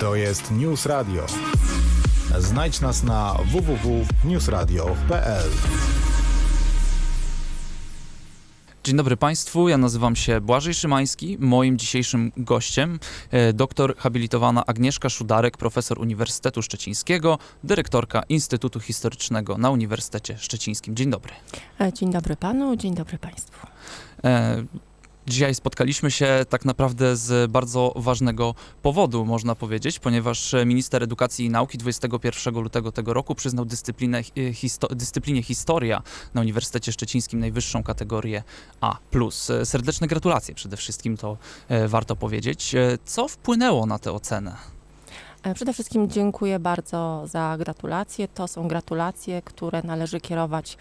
To jest News Radio. Znajdź nas na www.newsradio.pl. Dzień dobry Państwu, ja nazywam się Błażej Szymański. Moim dzisiejszym gościem e, doktor habilitowana Agnieszka Szudarek, profesor Uniwersytetu Szczecińskiego, dyrektorka Instytutu Historycznego na Uniwersytecie Szczecińskim. Dzień dobry. E, Dzień dobry panu, dzień dobry państwu. Dzisiaj spotkaliśmy się tak naprawdę z bardzo ważnego powodu, można powiedzieć, ponieważ minister edukacji i nauki 21 lutego tego roku przyznał dyscyplinę, histo, dyscyplinie historia na Uniwersytecie Szczecińskim najwyższą kategorię A. Serdeczne gratulacje przede wszystkim, to e, warto powiedzieć. E, Co wpłynęło na tę ocenę? E, Przede wszystkim dziękuję bardzo za gratulacje. To są gratulacje, które należy kierować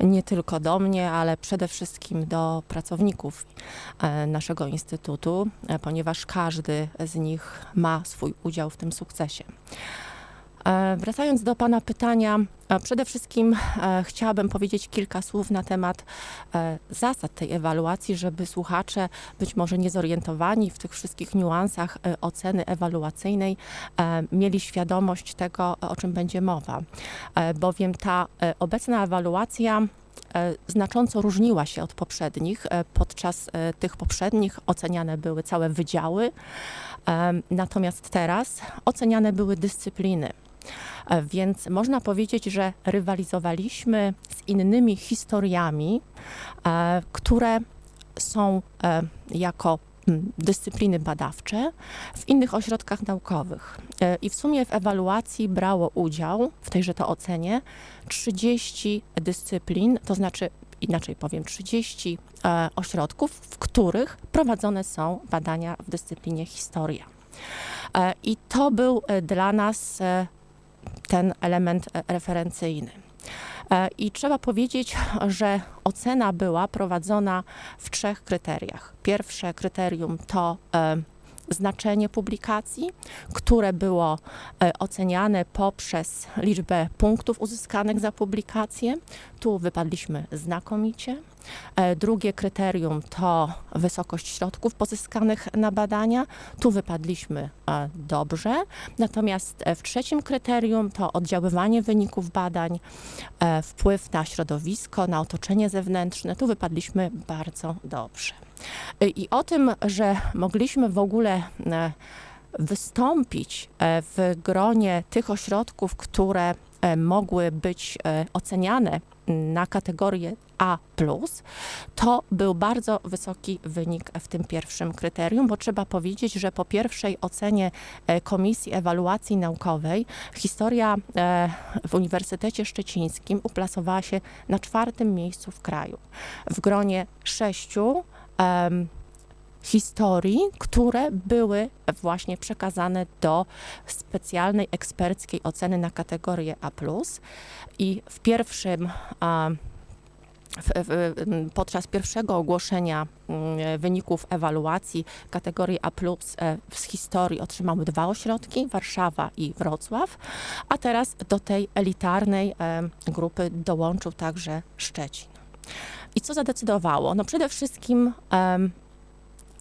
nie tylko do mnie, ale przede wszystkim do pracowników e, naszego instytutu, e, ponieważ każdy z nich ma swój udział w tym sukcesie. E, Wracając do Pana pytania, e, przede wszystkim e, chciałabym powiedzieć kilka słów na temat zasad tej ewaluacji, żeby słuchacze, być może niezorientowani w tych wszystkich niuansach oceny ewaluacyjnej, mieli świadomość tego, o czym będzie mowa. Bowiem ta obecna ewaluacja znacząco różniła się od poprzednich. Podczas tych poprzednich oceniane były całe wydziały, natomiast teraz oceniane były dyscypliny. E, Więc można powiedzieć, że rywalizowaliśmy z innymi historiami, e, które są e, jako dyscypliny badawcze w innych ośrodkach naukowych. I w sumie w ewaluacji brało udział w tejże to ocenie 30 dyscyplin, to znaczy inaczej powiem 30 e, ośrodków, w których prowadzone są badania w dyscyplinie historia. I to był dla nas ten element e, referencyjny. E, I trzeba powiedzieć, że ocena była prowadzona w trzech kryteriach. Pierwsze kryterium to e, znaczenie publikacji, które było oceniane poprzez liczbę punktów uzyskanych za publikację. Tu wypadliśmy znakomicie. E, Drugie kryterium to wysokość środków pozyskanych na badania. Tu wypadliśmy e, dobrze. Natomiast e, w trzecim kryterium to oddziaływanie wyników badań, wpływ na środowisko, na otoczenie zewnętrzne. Tu wypadliśmy bardzo dobrze. I o tym, że mogliśmy w ogóle wystąpić w gronie tych ośrodków, które mogły być oceniane na kategorię A, to był bardzo wysoki wynik w tym pierwszym kryterium, bo trzeba powiedzieć, że po pierwszej ocenie e, Komisji Ewaluacji Naukowej historia e, w Uniwersytecie Szczecińskim uplasowała się na czwartym miejscu w kraju. W gronie sześciu em, historii, które były właśnie przekazane do specjalnej eksperckiej oceny na kategorię A. I w pierwszym w, w, podczas pierwszego ogłoszenia mm, wyników ewaluacji kategorii A e, z historii otrzymały dwa ośrodki, Warszawa i Wrocław, a teraz do tej elitarnej em, grupy dołączył także Szczecin. I co zadecydowało? No przede wszystkim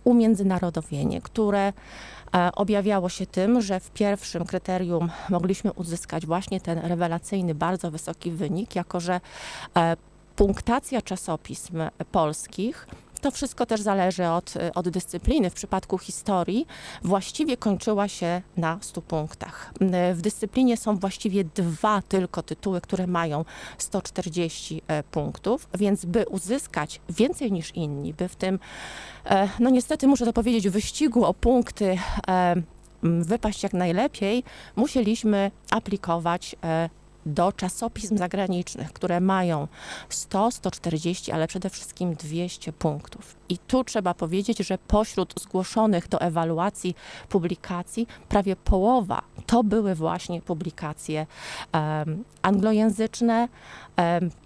umiędzynarodowienie, które e, objawiało się tym, że w pierwszym kryterium mogliśmy uzyskać właśnie ten rewelacyjny, bardzo wysoki wynik, jako że e, punktacja czasopism polskich to wszystko też zależy od, od dyscypliny. W przypadku historii właściwie kończyła się na 100 punktach. W dyscyplinie są właściwie dwa tylko tytuły, które mają 140 e, punktów, więc by uzyskać więcej niż inni, by w tym, e, no niestety muszę to powiedzieć, wyścigu o punkty e, wypaść jak najlepiej, musieliśmy aplikować do czasopism zagranicznych, które mają 100, 140, ale przede wszystkim 200 punktów. I tu trzeba powiedzieć, że pośród zgłoszonych do ewaluacji publikacji prawie połowa to były właśnie publikacje em, anglojęzyczne, w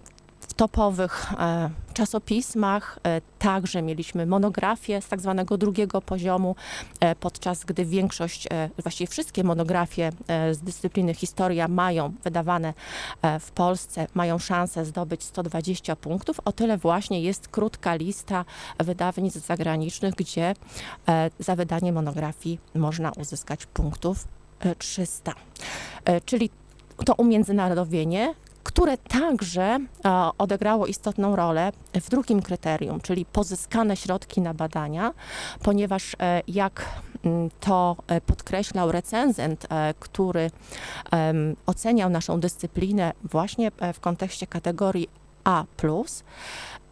topowych e, czasopismach. E, Także mieliśmy monografię z tak zwanego drugiego poziomu, e, podczas gdy większość, właściwie wszystkie monografie z dyscypliny historia mają wydawane w Polsce, mają szansę zdobyć 120 punktów. O tyle właśnie jest krótka lista wydawnictw zagranicznych, gdzie za wydanie monografii można uzyskać punktów e, 300. E, Czyli to umiędzynarodowienie, które także e, odegrało istotną rolę w drugim kryterium, czyli pozyskane środki na badania, ponieważ e, jak mm, to e, podkreślał recenzent, który oceniał naszą dyscyplinę właśnie w kontekście kategorii A+,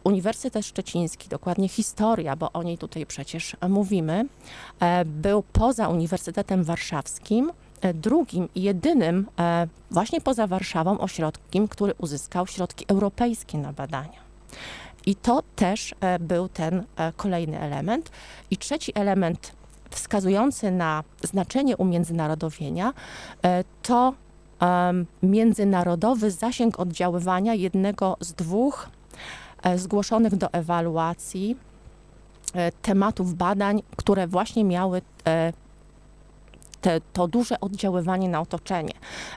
Uniwersytet Szczeciński, dokładnie historia, bo o niej tutaj przecież mówimy, był poza Uniwersytetem Warszawskim drugim i jedynym e, właśnie poza Warszawą ośrodkiem, który uzyskał środki europejskie na badania. I to też e, był ten e, kolejny element. I trzeci element wskazujący na znaczenie umiędzynarodowienia e, to międzynarodowy zasięg oddziaływania jednego z dwóch e, zgłoszonych do ewaluacji e, tematów badań, które właśnie miały e, te, to duże oddziaływanie na otoczenie.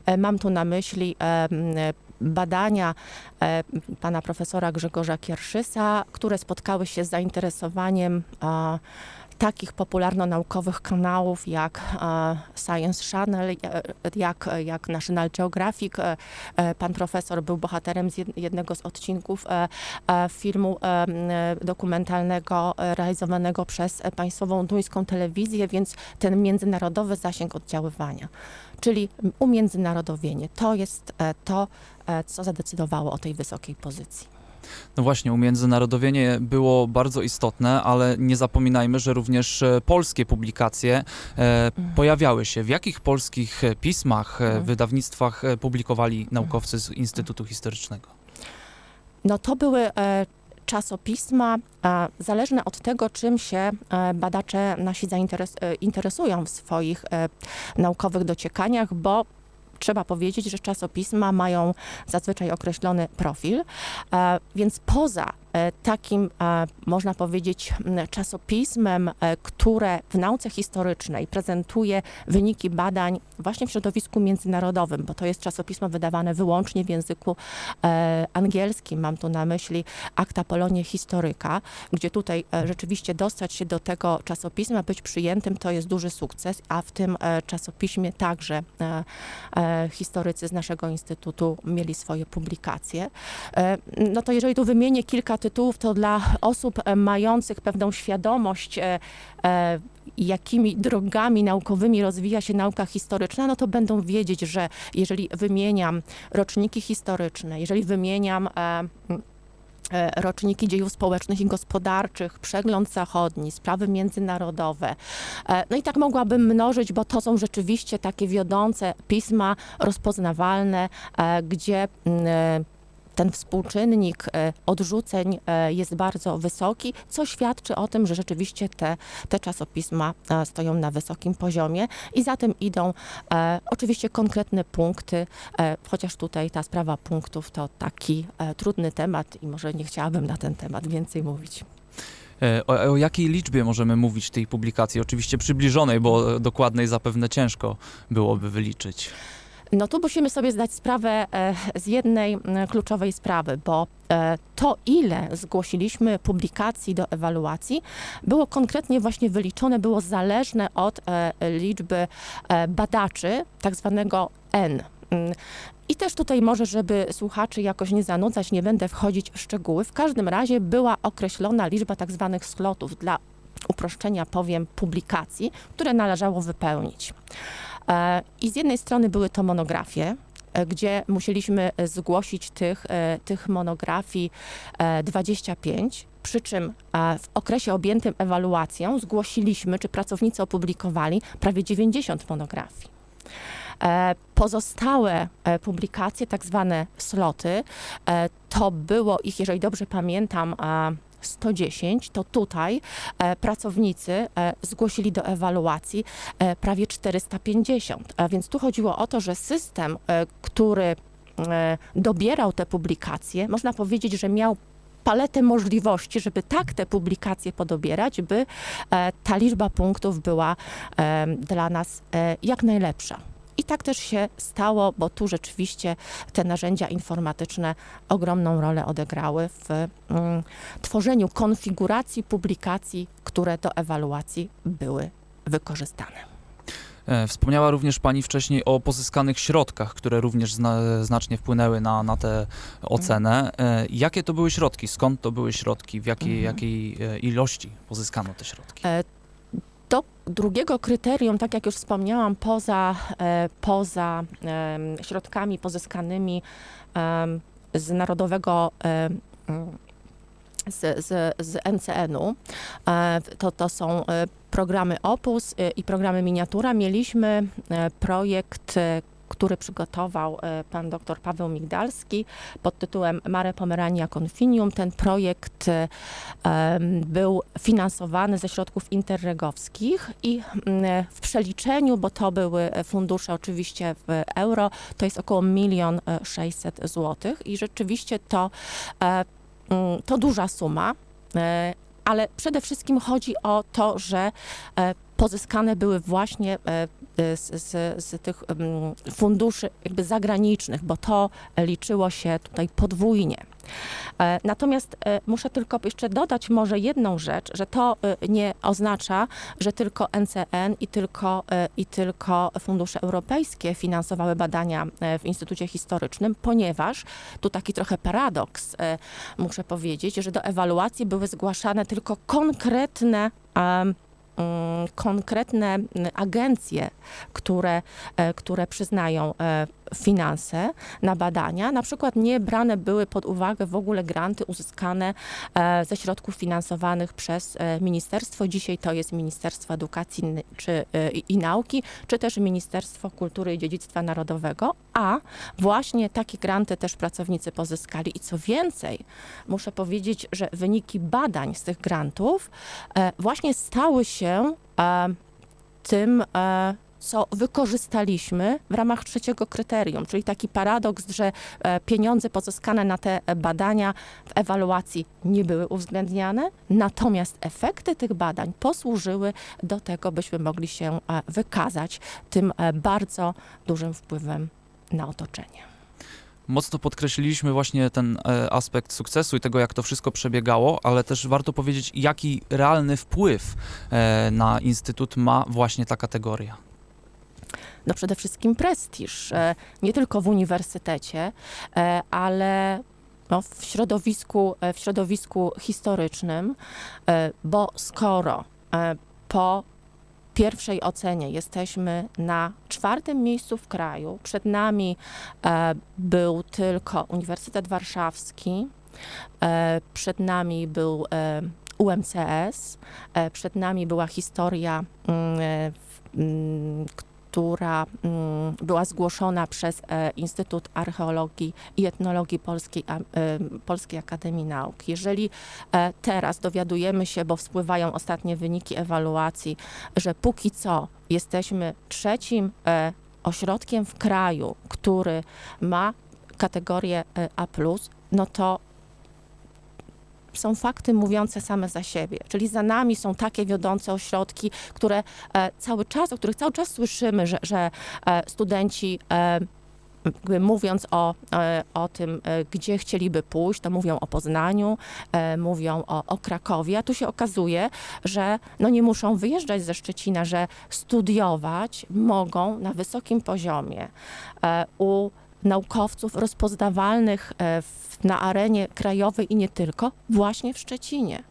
E, Mam tu na myśli e, badania e, pana profesora Grzegorza Kierszysa, które spotkały się z zainteresowaniem takich popularno-naukowych kanałów jak e, Science Channel, e, jak, jak National Geographic. E, Pan profesor był bohaterem z jed- jednego z odcinków filmu dokumentalnego realizowanego przez państwową duńską telewizję, więc ten międzynarodowy zasięg oddziaływania, czyli umiędzynarodowienie, to jest to, co zadecydowało o tej wysokiej pozycji. No właśnie, umiędzynarodowienie było bardzo istotne, ale nie zapominajmy, że również e, polskie publikacje e, pojawiały się. W jakich polskich e, pismach, Mhm. wydawnictwach publikowali naukowcy z Instytutu Historycznego? No to były e, czasopisma e, zależne od tego, czym się e, badacze nasi zainteres- e, interesują w swoich naukowych dociekaniach, bo trzeba powiedzieć, że czasopisma mają zazwyczaj określony profil, e, więc poza takim, e, można powiedzieć, czasopismem, e, które w nauce historycznej prezentuje wyniki badań właśnie w środowisku międzynarodowym, bo to jest czasopismo wydawane wyłącznie w języku e, angielskim. Mam tu na myśli Akta Polonie Historyka, gdzie tutaj e, rzeczywiście dostać się do tego czasopisma, być przyjętym, to jest duży sukces, a w tym e, czasopiśmie także e, e, historycy z naszego instytutu mieli swoje publikacje. E, no to jeżeli tu wymienię kilka tytułów, to dla osób e, mających pewną świadomość, e, e, jakimi drogami naukowymi rozwija się nauka historyczna, no to będą wiedzieć, że jeżeli wymieniam roczniki historyczne, jeżeli wymieniam roczniki dziejów społecznych i gospodarczych, przegląd zachodni, sprawy międzynarodowe. No i tak mogłabym mnożyć, bo to są rzeczywiście takie wiodące pisma rozpoznawalne, gdzie mm, ten współczynnik e, odrzuceń e, jest bardzo wysoki, co świadczy o tym, że rzeczywiście te, te czasopisma e, stoją na wysokim poziomie i za tym idą oczywiście konkretne punkty, chociaż tutaj ta sprawa punktów to taki trudny temat i może nie chciałabym na ten temat więcej mówić. O, o jakiej liczbie możemy mówić tej publikacji? Oczywiście przybliżonej, bo dokładnej zapewne ciężko byłoby wyliczyć. No tu musimy sobie zdać sprawę e, z jednej kluczowej sprawy, bo e, to, ile zgłosiliśmy publikacji do ewaluacji, było konkretnie właśnie wyliczone, było zależne od e, liczby badaczy, tak zwanego N. Mm, I też tutaj może, żeby słuchaczy jakoś nie zanudzać, nie będę wchodzić w szczegóły. W każdym razie była określona liczba tak zwanych slotów dla uproszczenia powiem publikacji, które należało wypełnić. E, I z jednej strony były to monografie, e, gdzie musieliśmy e, zgłosić tych, tych monografii e, 25, przy czym w okresie objętym ewaluacją zgłosiliśmy, czy pracownicy opublikowali prawie 90 monografii. Pozostałe publikacje, tak zwane sloty, to było ich, jeżeli dobrze pamiętam, 110, to tutaj e, pracownicy e, zgłosili do ewaluacji e, prawie 450. A więc tu chodziło o to, że system, który dobierał te publikacje, można powiedzieć, że miał paletę możliwości, żeby tak te publikacje podobierać, by ta liczba punktów była dla nas jak najlepsza. Tak też się stało, bo tu rzeczywiście te narzędzia informatyczne ogromną rolę odegrały w mm, tworzeniu konfiguracji publikacji, które do ewaluacji były wykorzystane. E, Wspomniała również Pani wcześniej o pozyskanych środkach, które również zna, znacznie wpłynęły na, na tę ocenę. E, Jakie to były środki? Skąd to były środki? W jakiej, Mhm. jakiej e, ilości pozyskano te środki? Do drugiego kryterium, tak jak już wspomniałam, poza, e, poza środkami pozyskanymi z Narodowego z, z, z NCN-u, e, to, to są e, programy Opus i programy Miniatura. Mieliśmy projekt, który przygotował e, pan dr Paweł Migdalski pod tytułem Mare Pomerania Confinium. Ten projekt e, był finansowany ze środków interregowskich i w przeliczeniu, bo to były fundusze oczywiście w euro, to jest około milion sześćset złotych i rzeczywiście to, e, to duża suma, ale przede wszystkim chodzi o to, że pozyskane były właśnie z, z, z tych funduszy jakby zagranicznych, bo to liczyło się tutaj podwójnie. E, Natomiast e, muszę tylko jeszcze dodać może jedną rzecz, że to e, nie oznacza, że tylko NCN i tylko, e, i tylko fundusze europejskie finansowały badania e, w Instytucie Historycznym, ponieważ tu taki trochę paradoks, e, muszę powiedzieć, że do ewaluacji były zgłaszane tylko konkretne mm, konkretne mm, agencje, które, e, które przyznają e, finanse na badania. Na przykład nie brane były pod uwagę w ogóle granty uzyskane e, ze środków finansowanych przez e, ministerstwo. Dzisiaj to jest Ministerstwo Edukacji czy, e, i Nauki, czy też Ministerstwo Kultury i Dziedzictwa Narodowego, a właśnie takie granty też pracownicy pozyskali. I co więcej, muszę powiedzieć, że wyniki badań z tych grantów właśnie stały się tym, co wykorzystaliśmy w ramach trzeciego kryterium, czyli taki paradoks, że e, pieniądze pozyskane na te e, badania w ewaluacji nie były uwzględniane, natomiast efekty tych badań posłużyły do tego, byśmy mogli się e, wykazać tym bardzo dużym wpływem na otoczenie. Mocno podkreśliliśmy właśnie ten aspekt sukcesu i tego, jak to wszystko przebiegało, ale też warto powiedzieć, jaki realny wpływ na Instytut ma właśnie ta kategoria. No przede wszystkim prestiż, e, nie tylko w uniwersytecie, e, ale no, w, środowisku, e, w środowisku historycznym, bo skoro po pierwszej ocenie jesteśmy na czwartym miejscu w kraju, przed nami był tylko Uniwersytet Warszawski, przed nami był UMCS, przed nami była historia, mm, mm, która mm, była zgłoszona przez e, Instytut Archeologii i Etnologii Polskiej, e, Polskiej Akademii Nauk. Jeżeli e, teraz dowiadujemy się, bo spływają ostatnie wyniki ewaluacji, że póki co jesteśmy trzecim ośrodkiem w kraju, który ma kategorię A+, no to są fakty mówiące same za siebie. Czyli za nami są takie wiodące ośrodki, które e, cały czas, o których cały czas słyszymy, że, że e, studenci e, mówiąc o, o tym, gdzie chcieliby pójść, to mówią o Poznaniu, mówią o, o Krakowie, a tu się okazuje, że no nie muszą wyjeżdżać ze Szczecina, że studiować mogą na wysokim poziomie u naukowców rozpoznawalnych e, w, na arenie krajowej i nie tylko, właśnie w Szczecinie.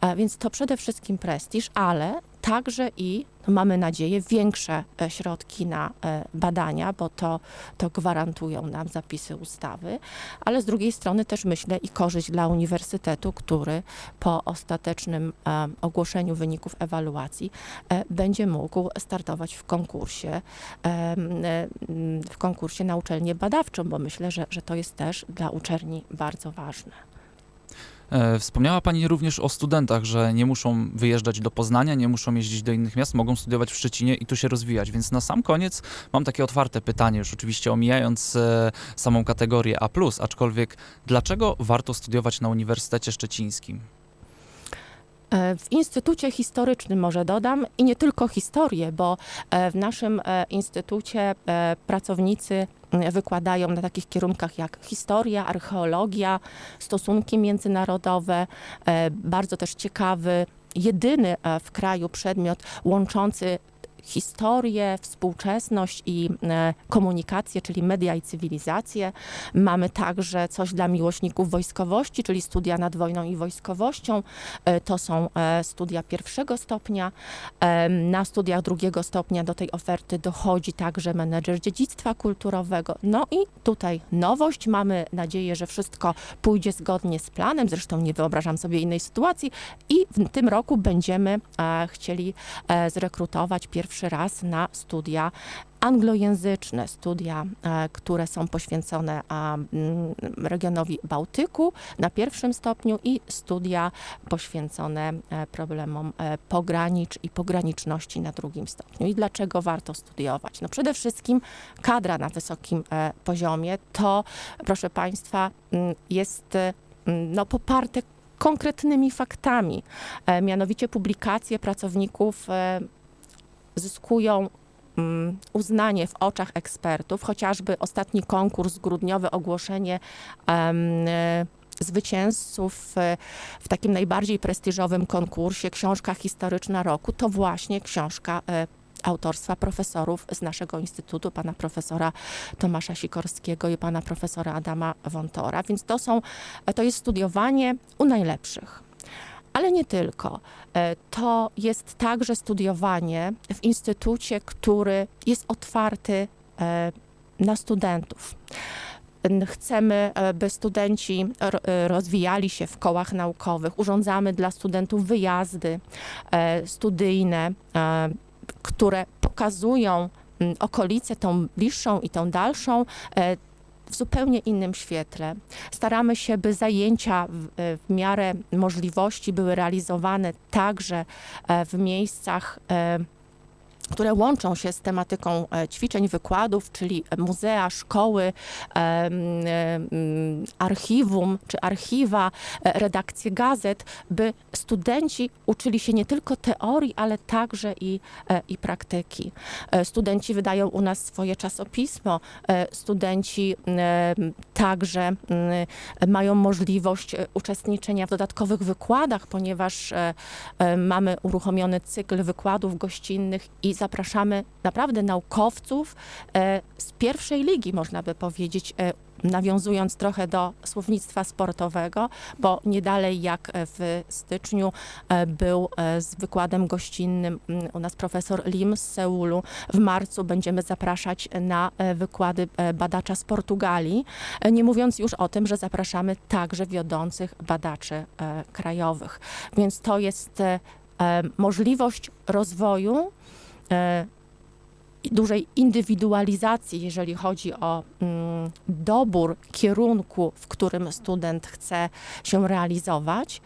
E, Więc to przede wszystkim prestiż, ale także i, no mamy nadzieję, większe e, środki na e, badania, bo to, to gwarantują nam zapisy ustawy, ale z drugiej strony też myślę i korzyść dla uniwersytetu, który po ostatecznym e, ogłoszeniu wyników ewaluacji będzie mógł startować w konkursie, w konkursie na uczelnię badawczą, bo myślę, że, że to jest też dla uczelni bardzo ważne. E, Wspomniała Pani również o studentach, że nie muszą wyjeżdżać do Poznania, nie muszą jeździć do innych miast, mogą studiować w Szczecinie i tu się rozwijać. Więc na sam koniec mam takie otwarte pytanie, już oczywiście omijając e, samą kategorię A, aczkolwiek dlaczego warto studiować na Uniwersytecie Szczecińskim? E, W Instytucie Historycznym może dodam i nie tylko historię, bo e, w naszym e, instytucie pracownicy wykładają na takich kierunkach jak historia, archeologia, stosunki międzynarodowe, bardzo też ciekawy, jedyny w kraju przedmiot łączący historię, współczesność i e, komunikację, czyli media i cywilizację. Mamy także coś dla miłośników wojskowości, czyli studia nad wojną i wojskowością. E, To są e, studia pierwszego stopnia. Na studiach drugiego stopnia do tej oferty dochodzi także menedżer dziedzictwa kulturowego. No i tutaj nowość. Mamy nadzieję, że wszystko pójdzie zgodnie z planem. Zresztą nie wyobrażam sobie innej sytuacji. I w tym roku będziemy chcieli zrekrutować pierwszy raz na studia anglojęzyczne studia, e, które są poświęcone mm, regionowi Bałtyku na pierwszym stopniu i studia poświęcone e, problemom e, pogranicz i pograniczności na drugim stopniu. I dlaczego warto studiować? No przede wszystkim kadra na wysokim poziomie to, proszę Państwa, mm, jest mm, no, poparte konkretnymi faktami. Mianowicie publikacje pracowników zyskują mm, uznanie w oczach ekspertów, chociażby ostatni konkurs grudniowy, ogłoszenie zwycięzców e, w takim najbardziej prestiżowym konkursie Książka Historyczna Roku, to właśnie książka e, autorstwa profesorów z naszego instytutu, pana profesora Tomasza Sikorskiego i pana profesora Adama Wontora. Więc to są, to jest studiowanie u najlepszych. Ale nie tylko. E, To jest także studiowanie w instytucie, który jest otwarty e, na studentów. Chcemy, e, by studenci ro- rozwijali się w kołach naukowych. Urządzamy dla studentów wyjazdy studyjne, które pokazują okolice, tą bliższą i tą dalszą, w zupełnie innym świetle. Staramy się, by zajęcia w, e, w miarę możliwości były realizowane także e, w miejscach, e, które łączą się z tematyką e, ćwiczeń, wykładów, czyli muzea, szkoły, archiwum czy archiwa, e, redakcje gazet, by studenci uczyli się nie tylko teorii, ale także i, e, i praktyki. Studenci wydają u nas swoje czasopismo, studenci także mają możliwość uczestniczenia w dodatkowych wykładach, ponieważ mamy uruchomiony cykl wykładów gościnnych i zapraszamy naprawdę naukowców e, z pierwszej ligi, można by powiedzieć, e, nawiązując trochę do słownictwa sportowego, bo nie dalej jak w styczniu e, był z wykładem gościnnym mm, u nas profesor Lim z Seulu. W marcu będziemy zapraszać na wykłady badacza z Portugalii, nie mówiąc już o tym, że zapraszamy także wiodących badaczy krajowych. Więc to jest możliwość rozwoju dużej indywidualizacji, jeżeli chodzi o mm, dobór kierunku, w którym student chce się realizować.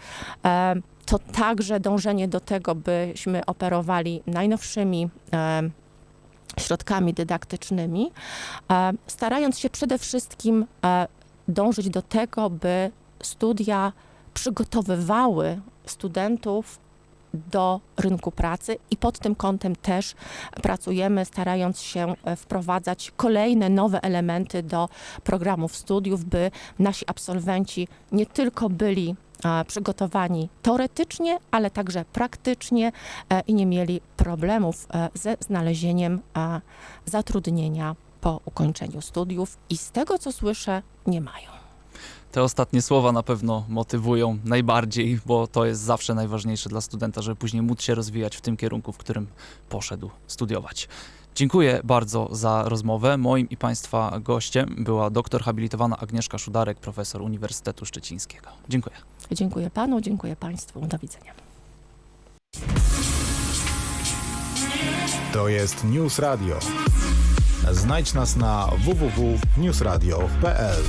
E, to także dążenie do tego, byśmy operowali najnowszymi e, środkami dydaktycznymi, e, starając się przede wszystkim e, dążyć do tego, by studia przygotowywały studentów do rynku pracy i pod tym kątem też pracujemy, starając się e, wprowadzać kolejne nowe elementy do programów studiów, by nasi absolwenci nie tylko byli przygotowani teoretycznie, ale także praktycznie e, i nie mieli problemów e, ze znalezieniem zatrudnienia po ukończeniu studiów i z tego co słyszę, nie mają. Te ostatnie słowa na pewno motywują najbardziej, bo to jest zawsze najważniejsze dla studenta, żeby później móc się rozwijać w tym kierunku, w którym poszedł studiować. Dziękuję bardzo za rozmowę. Moim i Państwa gościem była doktor habilitowana Agnieszka Szudarek, profesor Uniwersytetu Szczecińskiego. Dziękuję. Dziękuję panu, dziękuję państwu. Do widzenia. To jest News Radio. Znajdź nas na www.newsradio.pl.